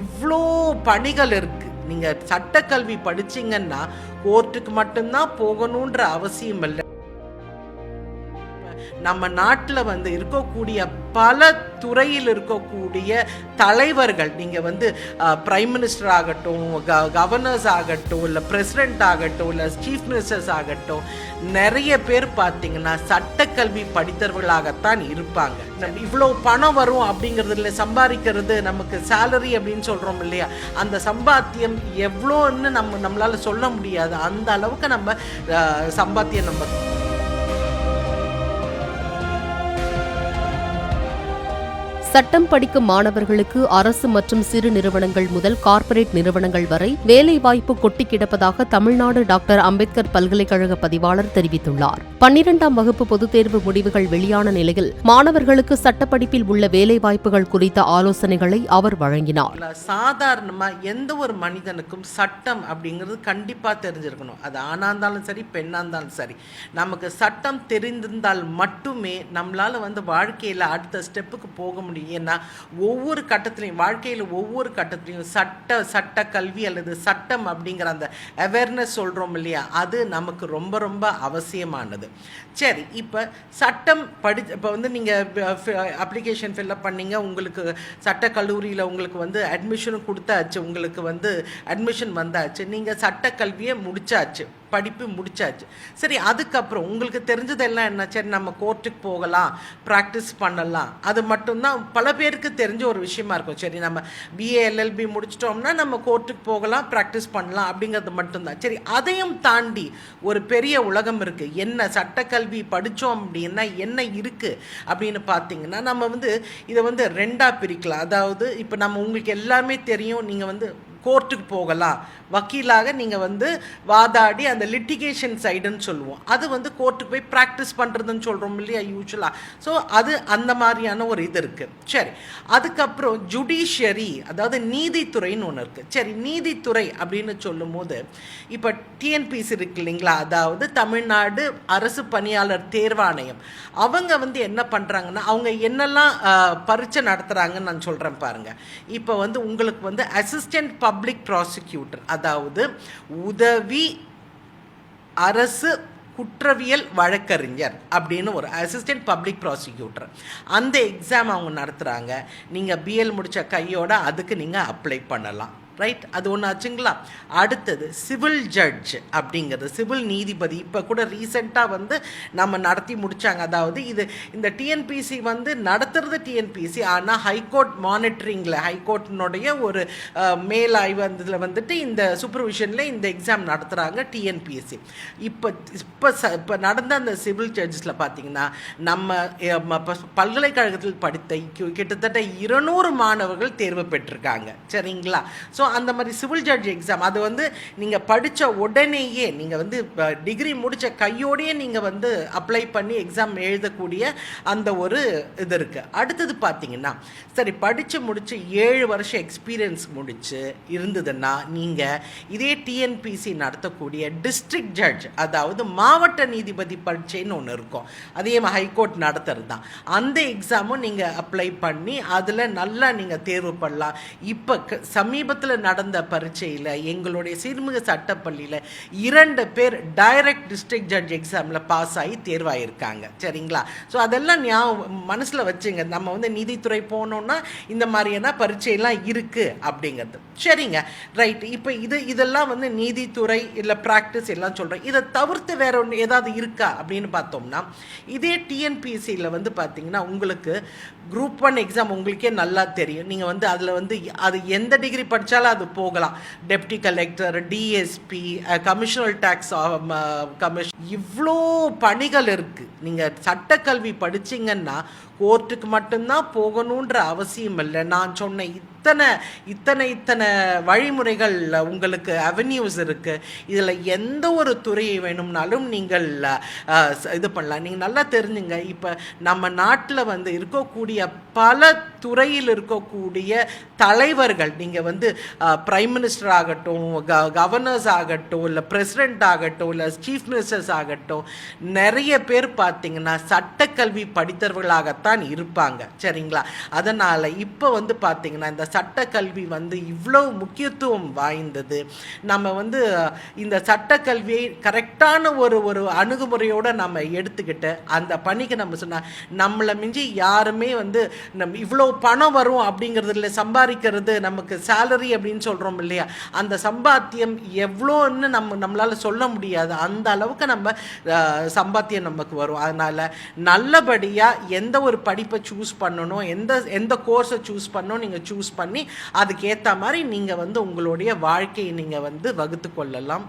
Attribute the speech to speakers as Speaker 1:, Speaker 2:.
Speaker 1: இவ்வளோ பணிகள் இருக்குது நீங்கள் சட்டக்கல்வி படிச்சீங்கன்னா கோர்ட்டுக்கு மட்டும்தான் போகணுன்ற அவசியம் இல்லை. நம்ம நாட்டில் வந்து இருக்கக்கூடிய பல துறையில் இருக்கக்கூடிய தலைவர்கள் நீங்கள் வந்து பிரைம் மினிஸ்டர் ஆகட்டும் க கவர்னர்ஸ் ஆகட்டும் இல்லை பிரசிடென்ட் ஆகட்டும் இல்லை சீஃப் மினிஸ்டர்ஸ் ஆகட்டும் நிறைய பேர் பார்த்தீங்கன்னா சட்டக்கல்வி படித்தவர்களாகத்தான் இருப்பாங்க. இவ்வளோ பணம் வரும் அப்படிங்கிறதுல சம்பாதிக்கிறது நமக்கு சேலரி அப்படின்னு சொல்கிறோம் இல்லையா? அந்த சம்பாத்தியம் எவ்வளோன்னு நம்ம நம்மளால் சொல்ல முடியாது. அந்த அளவுக்கு நம்ம சம்பாத்தியம் நம்ம
Speaker 2: சட்டம் படிக்கும் மாணவர்களுக்கு அரசு மற்றும் சிறு நிறுவனங்கள் முதல் கார்ப்பரேட் நிறுவனங்கள் வரை வேலைவாய்ப்பு கொட்டி கிடப்பதாக தமிழ்நாடு டாக்டர் அம்பேத்கர் பல்கலைக்கழக பதிவாளர் தெரிவித்துள்ளார். பன்னிரண்டாம் வகுப்பு பொதுத் தேர்வு முடிவுகள் வெளியான நிலையில் மாணவர்களுக்கு சட்டப்படிப்பில் உள்ள வேலைவாய்ப்புகள் குறித்த ஆலோசனைகளை அவர் வழங்கினார்.
Speaker 1: சாதாரணமாக எந்த ஒரு மனிதனுக்கும் சட்டம் அப்படிங்கிறது கண்டிப்பாக தெரிஞ்சிருக்கணும். அது ஆனா இருந்தாலும் சரி பெண்ணாக இருந்தாலும் சரி. நமக்கு சட்டம் தெரிந்திருந்தால் மட்டுமே நம்மளால் வந்து வாழ்க்கையில் அடுத்த ஸ்டெப்புக்கு போக முடியும். ஏன்னா ஒவ்வொரு கட்டத்திலையும் வாழ்க்கையில் ஒவ்வொரு கட்டத்திலையும் சட்ட சட்ட கல்வி அல்லது சட்டம் அப்படிங்கிற அந்த அவேர்னஸ் சொல்கிறோம் இல்லையா அது நமக்கு ரொம்ப ரொம்ப அவசியமானது. சரி இப்போ சட்டம் படி இப்போ வந்து நீங்கள் அப்ளிகேஷன் ஃபில்அப் பண்ணீங்க உங்களுக்கு சட்ட கல்லூரியில் உங்களுக்கு வந்து அட்மிஷனும் கொடுத்தாச்சு உங்களுக்கு வந்து அட்மிஷன் வந்தாச்சு நீங்கள் சட்ட கல்வியை முடிச்சாச்சு. படிப்பு முடிச்சாச்சு. சரி அதுக்கப்புறம் உங்களுக்கு தெரிஞ்சதெல்லாம் என்ன? சரி நம்ம கோர்ட்டுக்கு போகலாம் ப்ராக்டிஸ் பண்ணலாம். அது மட்டும்தான். பல பேருக்கு தெரிஞ்ச ஒரு விஷயமா இருக்கும். சரி நம்ம பிஏ எல்எல்பி முடிச்சிட்டோம்னா நம்ம கோர்ட்டுக்கு போகலாம் ப்ராக்டிஸ் பண்ணலாம் அப்படிங்கிறது மட்டும்தான். சரி அதையும் தாண்டி ஒரு பெரிய உலகம் இருக்குது என்ன சட்டக்கல்வி படித்தோம் அப்படின்னா என்ன இருக்குது அப்படின்னு பார்த்தீங்கன்னா நம்ம வந்து இதை வந்து ரெண்டாக பிரிக்கலாம். அதாவது இப்போ நம்ம உங்களுக்கு எல்லாமே தெரியும். நீங்கள் வந்து கோர்ட்டுக்கு போகலாம். வக்கீலாக நீங்கள் வந்து வாதாடி அந்த லிட்டிகேஷன் சைடுன்னு சொல்லுவோம். அது வந்து கோர்ட்டுக்கு போய் ப்ராக்டிஸ் பண்ணுறதுன்னு சொல்கிறோம் இல்லையா யூஸ்வலாக ஸோ அது அந்த மாதிரியான ஒரு இது இருக்குது சரி. அதுக்கப்புறம் ஜுடிஷியரி அதாவது நீதித்துறைன்னு ஒன்று இருக்குது சரி நீதித்துறை அப்படின்னு சொல்லும்போது இப்போ டிஎன்பிசி இருக்கு இல்லைங்களா? அதாவது தமிழ்நாடு அரசு பணியாளர் தேர்வாணையம். அவங்க வந்து என்ன பண்ணுறாங்கன்னா அவங்க என்னெல்லாம் பரீட்சை நடத்துகிறாங்கன்னு நான் சொல்கிறேன் பாருங்கள் இப்போ வந்து உங்களுக்கு வந்து அசிஸ்டன்ட் பப் பப்ளிக் ப்ராசிக்யூட்டர் அதாவது உதவி அரசு குற்றவியல் வழக்கறிஞர் அப்படின்னு ஒரு அசிஸ்டன்ட் பப்ளிக் ப்ராசிக்யூட்டர் அந்த எக்ஸாம் அவங்க நடத்துகிறாங்க நீங்கள் பிஎல் முடித்த கையோட அதுக்கு நீங்கள் அப்ளை பண்ணலாம். ரைட் அது ஒன்று ஆச்சுங்களா? அடுத்தது சிவில் ஜட்ஜ் அப்படிங்கிறது. சிவில் நீதிபதி. இப்போ கூட ரீசெண்டாக வந்து நம்ம நடத்தி முடித்தாங்க அதாவது இது இந்த டிஎன்பிசி வந்து நடத்துறது டிஎன்பிசி ஆனால் ஹைகோர்ட் மானிட்டரிங்கில் ஹைகோர்ட்டினுடைய ஒரு மேல் ஆய்வு இதில் வந்துட்டு இந்த சூப்பர்விஷனில் இந்த எக்ஸாம் நடத்துகிறாங்க டிஎன்பிஎஸ்சி இப்போ இப்போ ச இப்போ நடந்த அந்த சிவில் ஜட்ஜஸில் பார்த்தீங்கன்னா நம்ம ம- பல்கலைக்கழகத்தில் படித்த கிட்டத்தட்ட இருநூறு மாணவர்கள் தேர்வு பெற்றிருக்காங்க. சரிங்களா? ஸோ அந்த மாதிரி சிவில் ஜட்ஜ் எக்ஸாம் அது வந்து நீங்கள் படித்த உடனேயே நீங்கள் வந்து டிகிரி முடித்த கையோடையே நீங்கள் வந்து அப்ளை பண்ணி எக்ஸாம் எழுதக்கூடிய அந்த ஒரு இது இருக்குது அடுத்தது பார்த்தீங்கன்னா சரி படித்து முடித்து ஏழு வருஷம் எக்ஸ்பீரியன்ஸ் முடித்து இருந்ததுன்னா நீங்கள் இதே டிஎன்பிசி நடத்தக்கூடிய டிஸ்ட்ரிக்ட் ஜட்ஜ் அதாவது மாவட்ட நீதிபதி பரீட்சைன்னு ஒன்று இருக்கும். அதே ஹைகோர்ட் நடத்துறது தான் அந்த எக்ஸாமும் நீங்கள் அப்ளை பண்ணி அதில் நல்லா நீங்கள் தேர்வு பண்ணலாம். இப்போ சமீபத்தில் நடந்த பரீட்சையில் எங்களுடைய சிறுமுக சட்டப்பள்ளியில் இரண்டு பேர் டைரக்ட் டிஸ்ட்ரிக்ட் ஜட்ஜ் எக்ஸாமில் பாஸ் ஆகி தேர்வாயிருக்காங்க. சரிங்களா? ஸோ அதெல்லாம் ஞாபகம் மனசில் வச்சுங்க. நம்ம வந்து நீதித்துறை போனோம்னா இந்த மாதிரியான பரீட்சையெல்லாம் இருக்குது அப்படிங்கிறது. சரிங்க. ரைட் இப்போ இது இதெல்லாம் வந்து நீதித்துறை இல்லை ப்ராக்டிஸ் எல்லாம் சொல்கிறேன் இதை தவிர்த்து வேற ஒன்று ஏதாவது இருக்கா அப்படின்னு பார்த்தோம்னா இதே டிஎன்பிஎஸ்சியில் வந்து பார்த்தீங்கன்னா உங்களுக்கு குரூப் ஒன் எக்ஸாம் உங்களுக்கே நல்லா தெரியும். நீங்கள் வந்து அதில் வந்து அது எந்த டிகிரி படித்தாலும் அது போகலாம். Deputy collector DSP commissioner tax commission இவ்வளோ பணிகள் இருக்குது நீங்கள் சட்டக்கல்வி படிச்சீங்கன்னா கோர்ட்டுக்கு மட்டும்தான் போகணுன்ற அவசியம் இல்லை. நான் சொன்ன இத்தனை இத்தனை இத்தனை வழிமுறைகள் உங்களுக்கு அவென்யூஸ் இருக்குது இதில் எந்த ஒரு துறையை வேணும்னாலும் நீங்கள் இது பண்ணலாம். நீங்கள் நல்லா தெரிஞ்சுங்க. இப்போ நம்ம நாட்டில் வந்து இருக்கக்கூடிய பல துறையில் இருக்கக்கூடிய தலைவர்கள் நீங்கள் வந்து பிரைம் மினிஸ்டர் ஆகட்டும் க கவர்னர்ஸ் ஆகட்டும் இல்லை பிரசிடென்ட் ஆகட்டும் இல்லை சீஃப் மினிஸ்டர்ஸ் ஆகட்டும் நிறைய பேர் பார்த்தீங்கன்னா சட்டக்கல்வி படித்தவர்களாகத்தான் இருப்பாங்க. சரிங்களா? அதனால் இப்போ வந்து பார்த்தீங்கன்னா இந்த சட்டக்கல்வி வந்து இவ்வளோ முக்கியத்துவம் வாய்ந்தது. நம்ம வந்து இந்த சட்டக்கல்வியை கரெக்டான ஒரு ஒரு அணுகுமுறையோடு நம்ம எடுத்துக்கிட்டு அந்த பணிக்கு நம்ம சொன்னால் நம்மளை மிஞ்சி யாருமே வந்து நம் இவ்வளோ பணம் வரும் அப்படிங்கிறதுல சம்பாதிக்கிறது நமக்கு சேலரி அப்படின்னு சொல்கிறோம் இல்லையா? அந்த சம்பாத்தியம் எவ்வளோன்னு நம்ம நம்மளால் சொல்ல முடியாது. அந்த அளவுக்கு நம்ம சம்பாத்தியம் நமக்கு வரும். அதனால் நல்லபடியாக எந்த ஒரு படிப்பை சூஸ் பண்ணணும் எந்த எந்த கோர்ஸை சூஸ் பண்ணணும் நீங்கள் சூஸ் பண்ணி அதுக்கேற்ற மாதிரி நீங்கள் வந்து உங்களுடைய வாழ்க்கையை நீங்கள் வந்து வகுத்து கொள்ளலாம்.